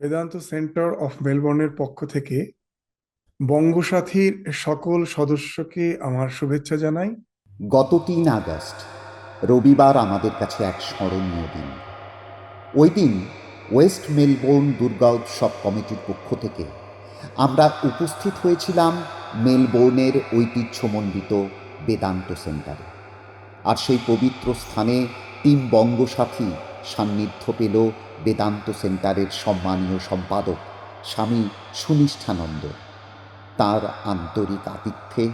Vedanta centre of মেলবোর্নের পক্ষ থেকে বঙ্গসাথীর সকল সদস্যকে আমার শুভেচ্ছা জানাই। গত তিন আগস্ট, রবিবার আমাদের কাছে এক স্মরণীয় দিন। ওই দিন ওয়েস্ট মেলবোর্ন দুর্গা উৎসব কমিটির পক্ষ থেকে আমরা উপস্থিত হয়েছিলাম মেলবোর্নের ঐতিহ্যমণ্ডিত বেদান্ত সেন্টারে। আর সেই পবিত্র স্থানে টিম বঙ্গসাথী সান্নিধ্য পেল বেদান্ত সেন্টারের সম্মানীয় সম্পাদক স্বামী সুনিষ্ঠানন্দ। তার আন্তরিক আতিথ্যে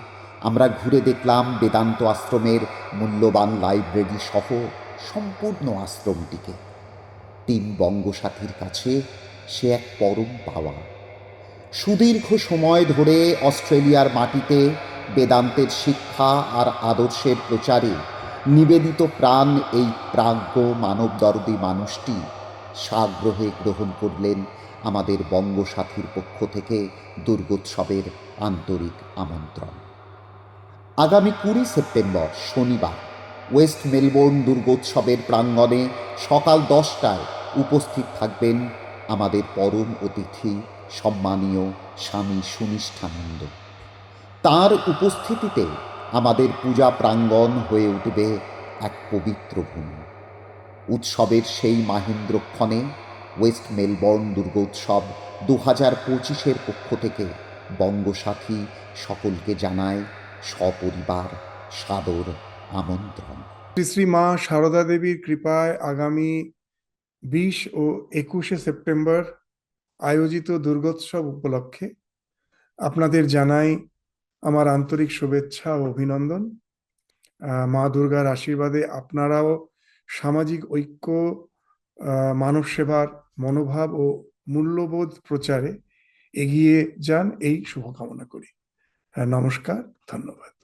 আমরা ঘুরে দেখলাম বেদান্ত আশ্রমের মূল্যবান লাইব্রেরি সহ সম্পূর্ণ আশ্রমটিকে। তিন বঙ্গসাথীর কাছে সে এক পরম পাওয়া। সুদীর্ঘ সময় ধরে অস্ট্রেলিয়ার মাটিতে বেদান্তের শিক্ষা আর আদর্শের প্রচারে নিবেদিত প্রাণ এই প্রাজ্ঞ মানবদর্দী মানুষটি সাগ্রহে গ্রহণ করলেন আমাদের বঙ্গসাথীর পক্ষ থেকে দুর্গোৎসবের আন্তরিক আমন্ত্রণ। আগামী কুড়ি সেপ্টেম্বর, শনিবার, ওয়েস্ট মেলবোর্ন দুর্গোৎসবের প্রাঙ্গণে সকাল দশটায় উপস্থিত থাকবেন আমাদের পরম অতিথি, সম্মানীয় স্বামী সুনিষ্ঠানন্দ। তার উপস্থিতিতে আমাদের পূজা প্রাঙ্গণ হয়ে উঠবে এক পবিত্র ভূমি। উৎসবের সেই মাহেন্দ্রক্ষণে ওয়েস্ট মেলবোর্ন দুর্গোৎসব দু হাজার পঁচিশের পক্ষ থেকে বঙ্গসাথী সকলকে জানায় সপরিবার সাদর আমন্ত্রণ। শ্রী শ্রী মা সারদা দেবীর কৃপায় আগামী বিশ ও একুশে সেপ্টেম্বর আয়োজিত দুর্গোৎসব উপলক্ষে আপনাদের জানাই আমার আন্তরিক শুভেচ্ছা ও অভিনন্দন। মা দুর্গার আশীর্বাদে আপনারাও সামাজিক ঐক্য মানব সেবার মনোভাব ও মূল্যবোধ প্রচারে এগিয়ে যান। এই শুভকামনা করি। আহ, নমস্কার ধন্যবাদ।